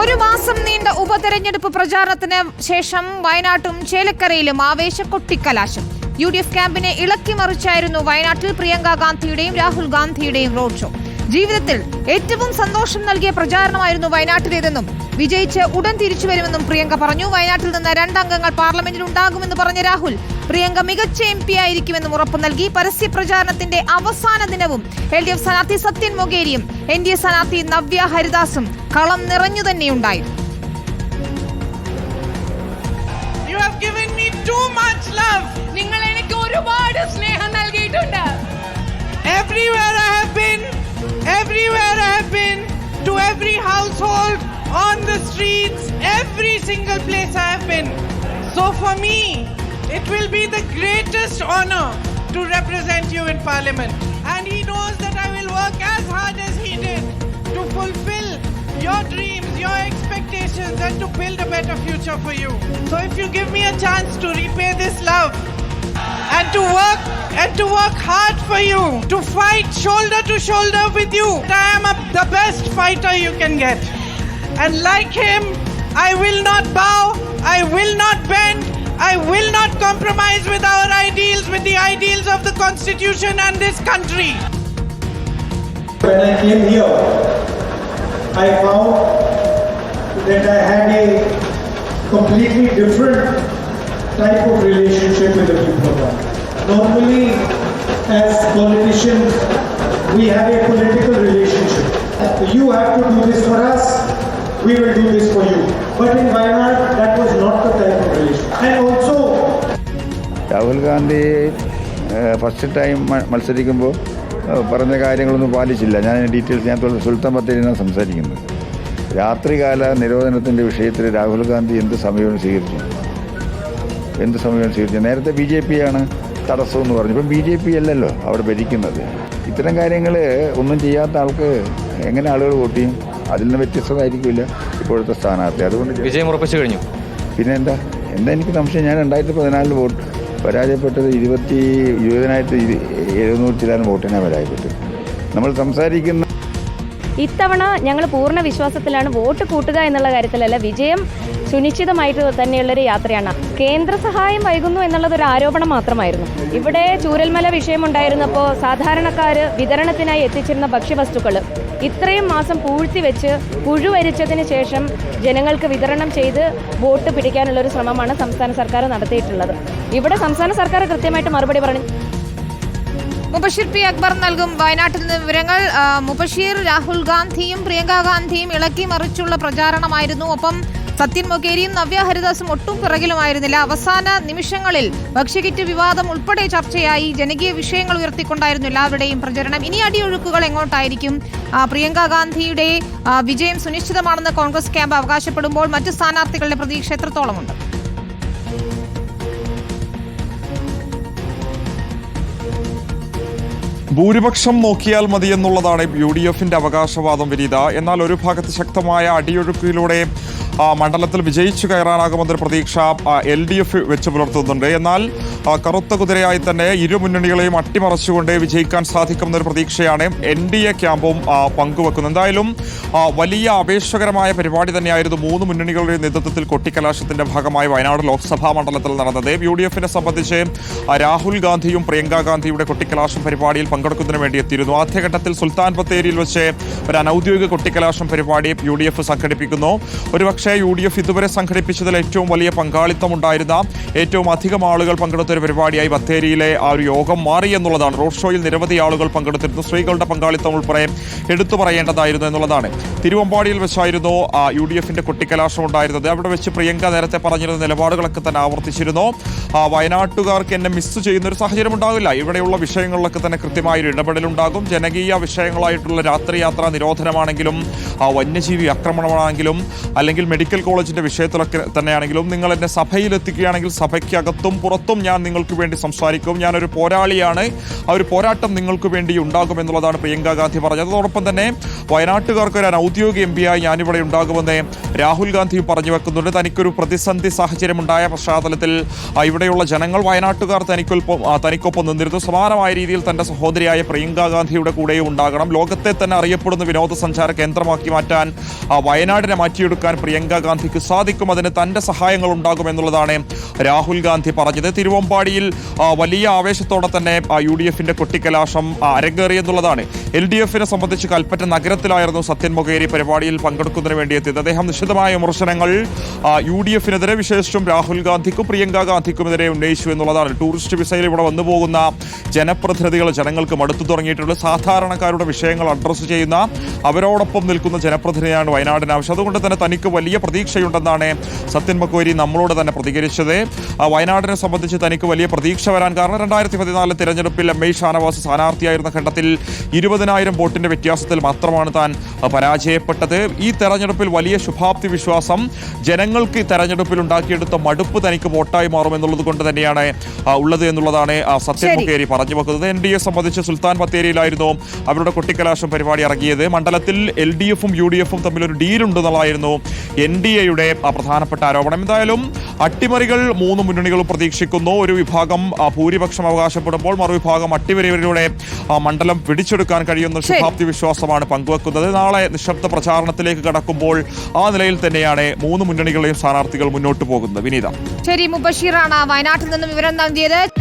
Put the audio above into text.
ഒരു മാസം നീണ്ട ഉപതെരഞ്ഞെടുപ്പ് പ്രചാരണത്തിന് ശേഷം വയനാട്ടും ചേലക്കരയിലും ആവേശ കൊട്ടിക്കലാശം. യു ഡി എഫ് ക്യാമ്പിനെ ഇളക്കി മറിച്ചായിരുന്നു വയനാട്ടിൽ പ്രിയങ്ക ഗാന്ധിയുടെയും രാഹുൽ ഗാന്ധിയുടെയും റോഡ് ഷോ. ജീവിതത്തിൽ ഏറ്റവും സന്തോഷം നൽകിയ പ്രചാരണമായിരുന്നു വയനാട്ടിലേതെന്നും വിജയിച്ച് ഉടൻ തിരിച്ചു വരുമെന്നും പ്രിയങ്ക പറഞ്ഞു. വയനാട്ടിൽ നിന്ന് രണ്ടംഗങ്ങൾ പാർലമെന്റിൽ ഉണ്ടാകുമെന്ന് പറഞ്ഞ രാഹുൽ പ്രിയങ്ക മികച്ച എം പി ആയിരിക്കുമെന്നും ഉറപ്പു നൽകി പരസ്യ പ്രചാരണത്തിന്റെ അവസാന ദിനവും എൽ ഡി എഫ് സ്ഥാനാർത്ഥി സത്യൻ മൊഗേരിയും എൻ ഡി എ സ്ഥാനാർത്ഥി നവ്യ ഹരിദാസും കളം നിറഞ്ഞു തന്നെയുണ്ടായിരുന്നു You have given me too much love. നിങ്ങൾ എനിക്ക് ഒരുപാട് സ്നേഹം നൽകിയിട്ടുണ്ട് Everywhere I have been, everywhere I have been, to every household, on the streets, every single place I have been. So for me, it will be the greatest honor to represent you in Parliament. And he knows that I will work as hard as he did to fulfill your dreams, your expectations, and to build a better future for you. So if you give me a chance to repay this love, and to work and to work hard for you, to fight shoulder to shoulder with you. I am a, the best fighter you can get. And like him, I will not bow, I will not bend, I will not compromise with our ideals, with the ideals of the Constitution and this country. When I came here, I found that I had a completely different type of relationship with the people. Normally, as politicians, we have a political relationship. You have to do this for us, we will do this for you. But in Wayanad, that was not the type Rahul Gandhi first time മത്സരിക്കുമ്പോൾ പറഞ്ഞ കാര്യങ്ങളൊന്നും പാലിച്ചില്ല. ഞാൻ details ഞാൻ തോന്നുന്നു സുൽത്താൻ ബത്തേരിയാണ് സംസാരിക്കുന്നത്. രാത്രികാല നിരോധനത്തിന്റെ വിഷയത്തിൽ രാഹുൽ ഗാന്ധി എന്ത് സമീപനം സ്വീകരിച്ചു? എന്ത് സമീപനം സ്വീകരിച്ചു? നേരത്തെ ബി ജെ പി ആണ് തടസ്സം എന്ന് പറഞ്ഞു. ഇപ്പം ബി ജെ പി അല്ലല്ലോ അവിടെ ഭരിക്കുന്നത്. ഇത്തരം കാര്യങ്ങൾ ഒന്നും ചെയ്യാത്ത ആൾക്ക് എങ്ങനെ ആളുകൾ വോട്ട് ചെയ്യും? അതിൽ നിന്ന് വ്യത്യസ്തമായിരിക്കില്ല ഇപ്പോഴത്തെ സ്ഥാനാർത്ഥി. അതുകൊണ്ട് വിജയം ഉറപ്പിച്ചു കഴിഞ്ഞു. പിന്നെ എന്താ എന്താ എനിക്ക് സംശയം? ഞാൻ രണ്ടായിരത്തി പതിനാലിൽ വോട്ട് പരാജയപ്പെട്ടത് ഇരുപത്തി ഇരുപതിനായിരത്തി ഇരു- എഴുന്നൂറ്റി ചിലാൻ വോട്ടിനെ പരാജയപ്പെട്ടത്. നമ്മൾ സംസാരിക്കുന്ന ഇത്തവണ ഞങ്ങൾ പൂർണ വിശ്വാസത്തിലാണ് വോട്ട് കൂട്ടുക എന്നുള്ള കാര്യത്തിലല്ല വിജയം സുനിശ്ചിതമായിട്ട് തന്നെയുള്ളൊരു യാത്രയാണ്. കേന്ദ്ര സഹായം വൈകുന്നു എന്നുള്ളത് ഒരു ആരോപണം മാത്രമായിരുന്നു. ഇവിടെ ചൂരൽമല വിഷയമുണ്ടായിരുന്നപ്പോൾ സാധാരണക്കാർ വിതരണത്തിനായി എത്തിച്ചിരുന്ന ഭക്ഷ്യവസ്തുക്കൾ ഇത്രയും മാസം പൂഴ്ത്തി വെച്ച് പുഴുവരിച്ചതിന് ശേഷം ജനങ്ങൾക്ക് വിതരണം ചെയ്ത് വോട്ട് പിടിക്കാനുള്ള ഒരു ശ്രമമാണ് സംസ്ഥാന സർക്കാർ നടത്തിയിട്ടുള്ളത്. ഇവിടെ സംസ്ഥാന സർക്കാർ കൃത്യമായിട്ട് മറുപടി പറഞ്ഞു. മുബഷീർ പി അക്ബർ നൽകും വയനാട്ടിൽ നിന്ന് വിവരങ്ങൾ. മുബഷീർ രാഹുൽ ഗാന്ധിയും പ്രിയങ്ക ഗാന്ധിയും ഇളക്കി മറിച്ചുള്ള പ്രചാരണമായിരുന്നു. ഒപ്പം സത്യൻ മൊകേരിയും നവ്യ ഹരിദാസും ഒട്ടും പിറകിലുമായിരുന്നില്ല. അവസാന നിമിഷങ്ങളിൽ ഭക്ഷ്യകിറ്റ് വിവാദം ഉൾപ്പെടെ ചർച്ചയായി. ജനകീയ വിഷയങ്ങൾ ഉയർത്തിക്കൊണ്ടായിരുന്നു എല്ലാവരുടെയും പ്രചരണം. ഇനി അടിയൊഴുക്കുകൾ എങ്ങോട്ടായിരിക്കും? പ്രിയങ്ക ഗാന്ധിയുടെ വിജയം സുനിശ്ചിതമാണെന്ന് കോൺഗ്രസ് ക്യാമ്പ് അവകാശപ്പെടുമ്പോൾ മറ്റ് സ്ഥാനാർത്ഥികളുടെ പ്രതീക്ഷ എത്രത്തോളമുണ്ട്? ഭൂരിപക്ഷം നോക്കിയാൽ മതി എന്നുള്ളതാണ് യു ഡി എഫിന്റെ അവകാശവാദം വിരീത എന്നാൽ ഒരു ഭാഗത്ത് ശക്തമായ അടിയൊഴുക്കിലൂടെ മണ്ഡലത്തിൽ വിജയിച്ചു കയറാനാകുമെന്നൊരു പ്രതീക്ഷ എൽ ഡി എഫ് വെച്ച് പുലർത്തുന്നുണ്ട്. എന്നാൽ കറുത്ത കുതിരയായി തന്നെ ഇരു മുന്നണികളെയും അട്ടിമറിച്ചുകൊണ്ട് വിജയിക്കാൻ സാധിക്കുമെന്നൊരു പ്രതീക്ഷയാണ് എൻ ഡി എ ക്യാമ്പും പങ്കുവെക്കുന്നത്. എന്തായാലും വലിയ ആവേശകരമായ പരിപാടി തന്നെയായിരുന്നു മൂന്ന് മുന്നണികളുടെ നേതൃത്വത്തിൽ കൊട്ടിക്കലാശത്തിന്റെ ഭാഗമായി വയനാട് ലോക്സഭാ മണ്ഡലത്തിൽ നടന്നത്. യു ഡി എഫിനെ സംബന്ധിച്ച് രാഹുൽ ഗാന്ധിയും പ്രിയങ്ക ഗാന്ധിയുടെ കൊട്ടിക്കലാശം പരിപാടിയിൽ പങ്കെടുക്കുന്നതിന് വേണ്ടി എത്തിയിരുന്നു. ആദ്യഘട്ടത്തിൽ സുൽത്താൻ ബത്തേരിയിൽ വെച്ച് ഒരു അനൌദ്യോഗിക കൊട്ടിക്കലാശം പരിപാടി യു ഡി എഫ് സംഘടിപ്പിക്കുന്നു. ഒരുപക്ഷെ യു ഡി എഫ് ഇതുവരെ സംഘടിപ്പിച്ചതിൽ ഏറ്റവും വലിയ പങ്കാളിത്തമുണ്ടായിരുന്ന ഏറ്റവും അധികം ആളുകൾ പങ്കെടുത്ത ഒരു പരിപാടിയായി ബത്തേരിയിലെ ആ ഒരു യോഗം മാറി എന്നുള്ളതാണ്. റോഡ് ഷോയിൽ നിരവധി ആളുകൾ പങ്കെടുത്തിരുന്നു. സ്ത്രീകളുടെ പങ്കാളിത്തം ഉൾപ്പെടെ എടുത്തു പറയേണ്ടതായിരുന്നു എന്നുള്ളതാണ്. തിരുവമ്പാടിയിൽ വെച്ചായിരുന്നു യു ഡി എഫിന്റെ കൊട്ടിക്കലാശം ഉണ്ടായിരുന്നത് അവിടെ വെച്ച് പ്രിയങ്ക നേരത്തെ പറഞ്ഞിരുന്ന നിലപാടുകളൊക്കെ തന്നെ ആവർത്തിച്ചിരുന്നു. വയനാട്ടുകാർക്ക് എന്നെ മിസ് ചെയ്യുന്ന ഒരു സാഹചര്യം ഉണ്ടാവില്ല. ഇവിടെയുള്ള വിഷയങ്ങളിലൊക്കെ തന്നെ കൃത്യമായൊരു ഇടപെടലുണ്ടാകും. ജനകീയ വിഷയങ്ങളായിട്ടുള്ള രാത്രിയാത്രാ നിരോധനമാണെങ്കിലും വന്യജീവി ആക്രമണമാണെങ്കിലും അല്ലെങ്കിൽ മെഡിക്കൽ കോളേജിന്റെ വിഷയത്തിലൊക്കെ തന്നെയാണെങ്കിലും നിങ്ങൾ എന്നെ സഭയിലെത്തിക്കുകയാണെങ്കിൽ സഭയ്ക്കകത്തും പുറത്തും ഞാൻ നിങ്ങൾക്ക് വേണ്ടി സംസാരിക്കും. ഞാനൊരു പോരാളിയാണ്. ആ ഒരു പോരാട്ടം നിങ്ങൾക്ക് വേണ്ടി ഉണ്ടാകും എന്നുള്ളതാണ് പ്രിയങ്ക ഗാന്ധി പറഞ്ഞത്. അതോടൊപ്പം തന്നെ വയനാട്ടുകാർക്ക് ഒരു ഔദ്യോഗിക എം പിയായി ഞാനിവിടെ ഉണ്ടാകുമെന്ന് രാഹുൽ ഗാന്ധിയും പറഞ്ഞു വെക്കുന്നുണ്ട്. തനിക്കൊരു പ്രതിസന്ധി സാഹചര്യമുണ്ടായ പശ്ചാത്തലത്തിൽ ഇവിടെയുള്ള ജനങ്ങൾ വയനാട്ടുകാർ തനിക്കൊപ്പം തനിക്കൊപ്പം നിന്നിരുന്നു. സമാനമായ രീതിയിൽ തന്റെ സഹോദരിയായ പ്രിയങ്ക ഗാന്ധിയുടെ കൂടെയും ഉണ്ടാകണം. ലോകത്തെ തന്നെ അറിയപ്പെടുന്ന വിനോദസഞ്ചാര കേന്ദ്രമാക്കി മാറ്റാൻ വയനാടിനെ മാറ്റിയെടുക്കാൻ പ്രിയങ്ക ഗാന്ധിക്ക് സാധിക്കും. അതിന് തന്റെ സഹായങ്ങൾ ഉണ്ടാകുമെന്നുള്ളതാണ് രാഹുൽ ഗാന്ധി പറഞ്ഞത്. തിരുവമ്പാടിയിൽ വലിയ ആവേശത്തോടെ തന്നെ യു ഡി എഫിന്റെ കൊട്ടിക്കലാശം അരങ്ങേറിയെന്നുള്ളതാണ് എൽ ഡി എഫിനെ സംബന്ധിച്ച് കൽപ്പറ്റ നഗരത്തിലായിരുന്നു സത്യൻ മൊകേരി പരിപാടിയിൽ പങ്കെടുക്കുന്നതിന് വേണ്ടി എത്തിയത്. അദ്ദേഹം നിശ്ചിതമായ വിമർശനങ്ങൾ യു ഡി എഫിനെതിരെ വിശേഷിച്ചും രാഹുൽ ഗാന്ധിക്കും പ്രിയങ്ക ഗാന്ധിക്കുമെതിരെ ഉന്നയിച്ചു എന്നുള്ളതാണ്. ടൂറിസ്റ്റ് വിസയിൽ ഇവിടെ വന്നു പോകുന്ന ജനപ്രതിനിധികൾ ജനങ്ങൾക്ക് മടുത്തു തുടങ്ങിയിട്ടുള്ള സാധാരണക്കാരുടെ വിഷയങ്ങൾ അഡ്രസ്സ് ചെയ്യുന്ന അവരോടൊപ്പം നിൽക്കുന്ന ജനപ്രതിനിധിയാണ് വയനാടിന് ആവശ്യം അതുകൊണ്ട് തന്നെ തനിക്ക് വലിയ പ്രതീക്ഷയുണ്ടെന്നാണ് സത്യൻ മക്കോരി നമ്മളോട് തന്നെ പ്രതികരിച്ചത്. വയനാടിനെ സംബന്ധിച്ച് തനിക്ക് വലിയ പ്രതീക്ഷ വരാൻ കാരണം രണ്ടായിരത്തി പതിനാല് തിരഞ്ഞെടുപ്പിൽ എം ഐ ഷാനവാസ് സ്ഥാനാർത്ഥിയായിരുന്ന ഘട്ടത്തിൽ ഇരുപതിനായിരം വോട്ടിന്റെ വ്യത്യാസത്തിൽ മാത്രമാണ് താൻ ആ, പരാജയപ്പെട്ടത്. ഈ തെരഞ്ഞെടുപ്പിൽ വലിയ ശുഭാപ്തി വിശ്വാസം ജനങ്ങൾക്ക് ഈ തെരഞ്ഞെടുപ്പിൽ ഉണ്ടാക്കിയെടുത്ത മടുപ്പ് തനിക്ക് വോട്ടായി മാറുമെന്നുള്ളത് കൊണ്ട് തന്നെയാണ് ഉള്ളത് എന്നുള്ളതാണ് സത്യം സത്യൻ മുഖേരി പറഞ്ഞു വെക്കുന്നത്. എൻ ഡി എ സംബന്ധിച്ച് സുൽത്താൻ ബത്തേരിയിലായിരുന്നു അവരുടെ കൊട്ടിക്കലാശം പരിപാടി ഇറങ്ങിയത്. മണ്ഡലത്തിൽ എൽ ഡി എഫും യു ഡി എഫും തമ്മിൽ ഒരു ഡീലുണ്ടെന്നുള്ളതായിരുന്നു എൻ ഡി എയുടെ പ്രധാനപ്പെട്ട ആരോപണം. എന്തായാലും അട്ടിമറികൾ മൂന്ന് മുന്നണികളും പ്രതീക്ഷിക്കുന്നു. ഒരു വിഭാഗം ഭൂരിപക്ഷം അവകാശപ്പെടുമ്പോൾ മറുവിഭാഗം അട്ടിമറികളിലൂടെ മണ്ഡലം പിടിച്ചെടുക്കാൻ കഴിയുന്ന ശുഭാപ്തി വിശ്വാസമാണ് പങ്കുവെക്കുന്നത്. നാളെ നിശബ്ദ പ്രചാരണത്തിലേക്ക് കടക്കുമ്പോൾ ആ നിലയിൽ തന്നെയാണ് മൂന്ന് മുന്നണികളെയും സ്ഥാനാർത്ഥികൾ മുന്നോട്ട് പോകുന്നത്. വിനീത. ശരി മുബഷീറാണ് വയനാട്ടിൽ നിന്നും വിവരം നൽകിയത്.